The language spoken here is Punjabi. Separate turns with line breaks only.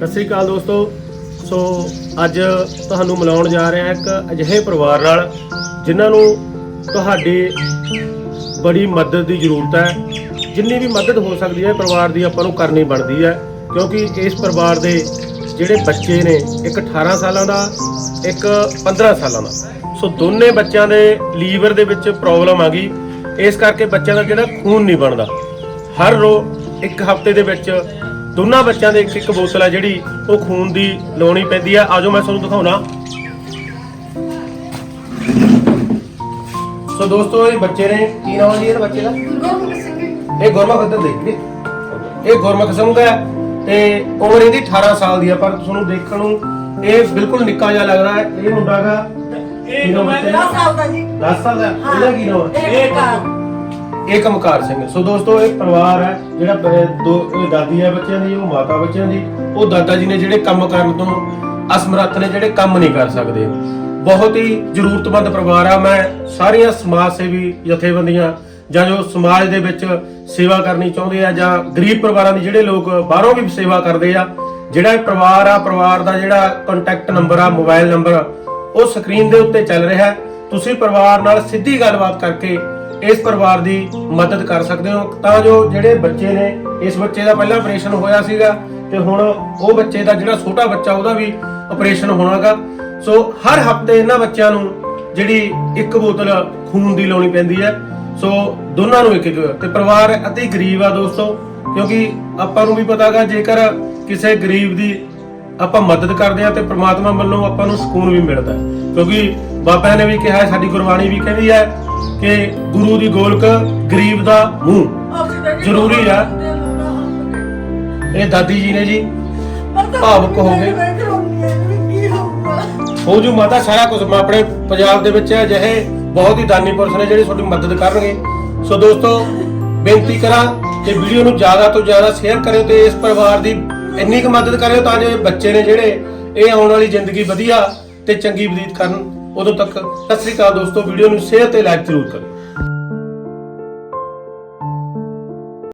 ਸਤਿ ਸ੍ਰੀ ਅਕਾਲ ਦੋਸਤੋ। ਸੋ ਅੱਜ ਤੁਹਾਨੂੰ ਮਿਲਾਉਣ ਜਾ ਰਹੇ ਹਾਂ ਇੱਕ ਅਜਿਹੇ ਪਰਿਵਾਰ ਨਾਲ, ਜਿਨ੍ਹਾਂ ਨੂੰ ਤੁਹਾਡੀ ਬੜੀ ਮਦਦ ਦੀ ਜ਼ਰੂਰਤ ਹੈ। ਜਿੰਨੀ ਵੀ ਮਦਦ ਹੋ ਸਕਦੀ ਹੈ, ਪਰਿਵਾਰ ਦੀ ਆਪਾਂ ਨੂੰ ਕਰਨੀ ਬਣਦੀ ਹੈ। ਕਿਉਂਕਿ ਇਸ ਪਰਿਵਾਰ ਦੇ ਜਿਹੜੇ ਬੱਚੇ ਨੇ, ਇੱਕ 18 ਸਾਲਾਂ ਦਾ, ਇੱਕ 15 ਸਾਲਾਂ ਦਾ। ਸੋ ਦੋਨੇ ਬੱਚਿਆਂ ਦੇ ਲੀਵਰ ਦੇ ਵਿੱਚ ਪ੍ਰੋਬਲਮ ਆ ਗਈ। ਇਸ ਕਰਕੇ ਬੱਚਿਆਂ ਦਾ ਜਿਹੜਾ ਖੂਨ ਨਹੀਂ ਬਣਦਾ। ਹਰ ਰੋ ਇੱਕ ਹਫ਼ਤੇ ਦੇ ਵਿੱਚ ਦੋਨਾਂ ਬੱਚਿਆਂ ਦੇ ਇੱਕ ਇੱਕ ਬੋਤਲ ਆ ਜਿਹੜੀ ਉਹ ਖੂਨ ਦੀ ਲਾਉਣੀ ਪੈਂਦੀ ਆ। ਆਜੋ ਮੈਂ ਤੁਹਾਨੂੰ ਦਿਖਾਉਣਾ। ਸੋ ਦੋਸਤੋ ਇਹ ਬੱਚੇ ਨੇ ਕੀ ਨਾਮ ਹੈ ਜੀ ਇਹਦੇ ਬੱਚੇ ਦਾ? ਇਹ ਗੁਰਮੁਖ ਇੱਧਰ ਦੇਖ ਜੀ ਇਹ ਗੁਰਮੁਖ ਸਿੰਘ ਹੈ ਤੇ ਉਮਰ ਇਹਦੀ 18 ਸਾਲ ਦੀ ਆ ਪਰ ਤੁਹਾਨੂੰ ਦੇਖਣ ਨੂੰ ਇਹ ਬਿਲਕੁਲ ਨਿੱਕਾ ਜਿਹਾ ਲੱਗਦਾ ਹੈ। ਇਹ ਮੁੰਡਾ ਕੀ ਦਾ?
ਦਸ ਸਾਲ ਦਾ ਜੀ।
10 ਸਾਲ ਦਾ। ਇਹਦਾ ਕੀ ਨਾਮ ਹੈ
ਇਹ ਇਹ
ਏਕਮਕਾਰ ਸਿੰਘ। ਸੋ ਦੋਸਤੋ, ਇਹ ਪਰਿਵਾਰ ਹੈ, ਜਿਹੜਾ ਬ- ਦੋ ਦਾਦੀ ਹੈ ਬੱਚਿਆਂ ਦੀ, ਉਹ ਮਾਤਾ ਬੱਚਿਆਂ ਦੀ। ਉਹ ਦਾਦਾ ਜੀ ਨੇ ਜਿਹੜੇ ਕੰਮ ਕਰਨ ਤੋਂ ਅਸਮਰੱਥ ਨੇ, ਜਿਹੜੇ ਕੰਮ ਨਹੀਂ ਕਰ ਸਕਦੇ। ਬਹੁਤ ਹੀ ਜ਼ਰੂਰਤਮੰਦ ਪਰਿਵਾਰ ਆ। ਮੈਂ ਸਾਰੀਆਂ ਸਮਾਜ ਸੇਵੀ ਜਥੇਬੰਦੀਆਂ ਜਾਂ ਜੋ ਸਮਾਜ ਦੇ ਵਿੱਚ ਸੇਵਾ ਕਰਨੀ ਚਾਹੁੰਦੇ ਆ ਜਾਂ ਗਰੀਬ ਪਰਿਵਾਰਾਂ ਦੀ ਜਿਹੜੇ ਲੋਕ ਬਾਹਰੋਂ ਵੀ ਸੇਵਾ ਕਰਦੇ ਆ, ਜਿਹੜਾ ਇਹ ਪਰਿਵਾਰ ਆ, ਪਰਿਵਾਰ ਦਾ ਜਿਹੜਾ ਕੰਟੈਕਟ ਨੰਬਰ ਆ ਮੋਬਾਈਲ ਨੰਬਰ ਉਹ ਸਕਰੀਨ ਦੇ ਉੱਤੇ ਚੱਲ ਰਿਹਾ ਹੈ। ਤੁਸੀਂ ਪਰਿਵਾਰ ਨਾਲ ਸਿੱਧੀ ਗੱਲਬਾਤ ਕਰਕੇ ਇਸ ਪਰਿਵਾਰ ਦੀ ਮਦਦ ਕਰ ਸਕਦੇ ਹੋ। ਤਾਂ ਜੋ ਜਿਹੜੇ ਬੱਚੇ ਨੇ, ਇਸ ਬੱਚੇ ਦਾ ਪਹਿਲਾਂ ਆਪਰੇਸ਼ਨ ਹੋਇਆ ਸੀਗਾ ਤੇ ਹੁਣ ਉਹ ਬੱਚੇ ਦਾ ਜਿਹੜਾ ਛੋਟਾ ਬੱਚਾ, ਉਹਦਾ ਵੀ ਆਪਰੇਸ਼ਨ ਹੋਣਾਗਾ। ਸੋ ਹਰ ਹਫ਼ਤੇ ਇਹਨਾਂ ਬੱਚਿਆਂ ਨੂੰ ਜਿਹੜੀ ਇੱਕ ਬੋਤਲ ਖੂਨ ਦੀ ਲਾਉਣੀ ਪੈਂਦੀ ਹੈ। ਸੋ ਦੋਨਾਂ ਨੂੰ ਇੱਕ ਇੱਕ। ਤੇ ਪਰਿਵਾਰ ਅਤੀ ਗਰੀਬ ਆ ਦੋਸਤੋ, ਕਿਉਂਕਿ ਆਪਾਂ ਨੂੰ ਵੀ ਪਤਾਗਾ, ਜੇਕਰ ਕਿਸੇ ਗਰੀਬ ਦੀ ਆਪਾਂ ਮਦਦ ਕਰਦੇ ਆ ਤੇ ਪ੍ਰਮਾਤਮਾ ਵੱਲੋਂ ਆਪਾਂ ਨੂੰ ਸਕੂਨ ਵੀ ਮਿਲਦਾ ਕਿਉਂਕਿ ਬਾਬਾ ਨੇ ਵੀ ਕਿਹਾ ਸਾਡੀ ਗੁਰਬਾਣੀ ਵੀ ਕਹਿੰਦੀ ਹੈ ਕਿ ਗੁਰੂ ਦੀ ਗੋਲਕ ਗਰੀਬ ਦਾ ਮੂੰਹ ਜ਼ਰੂਰੀ ਆ। ਇਹ ਦਾਦੀ ਜੀ ਨੇ ਜੀ, ਭਾਵੁਕ ਹੋ ਗਏ। ਹੋ ਜੂ ਮਾਤਾ, ਸਾਰਾ ਕੁਝ ਮੈਂ ਆਪਣੇ ਪੰਜਾਬ ਦੇ ਵਿੱਚ ਅਜਿਹੇ ਬਹੁਤ ਹੀ ਦਾਨੀ ਪੁਰਸ਼ ਨੇ ਜਿਹੜੇ ਤੁਹਾਡੀ ਮਦਦ ਕਰਨਗੇ ਸੋ ਦੋਸਤੋ, ਬੇਨਤੀ ਕਰਾਂ ਕਿ ਵੀਡੀਓ ਨੂੰ ਜ਼ਿਆਦਾ ਤੋਂ ਜ਼ਿਆਦਾ ਸ਼ੇਅਰ ਕਰਿਓ ਤੇ ਇਸ ਪਰਿਵਾਰ ਦੀ ਇੰਨੀ ਕੁ ਮਦਦ ਕਰਿਓ ਤਾਂ ਜੋ ਬੱਚੇ ਨੇ ਜਿਹੜੇ ਇਹ ਆਉਣ ਵਾਲੀ ਜ਼ਿੰਦਗੀ ਵਧੀਆ ਤੇ ਚੰਗੀ ਬਤੀਤ ਕਰਨ। ਉਦੋਂ ਤੱਕ ਸਤਿ ਸ੍ਰੀ ਅਕਾਲ ਦੋਸਤੋ, ਵੀਡੀਓ ਨੂੰ ਸ਼ੇਅਰ ਤੇ ਲਾਈਕ ਜ਼ਰੂਰ ਕਰੋ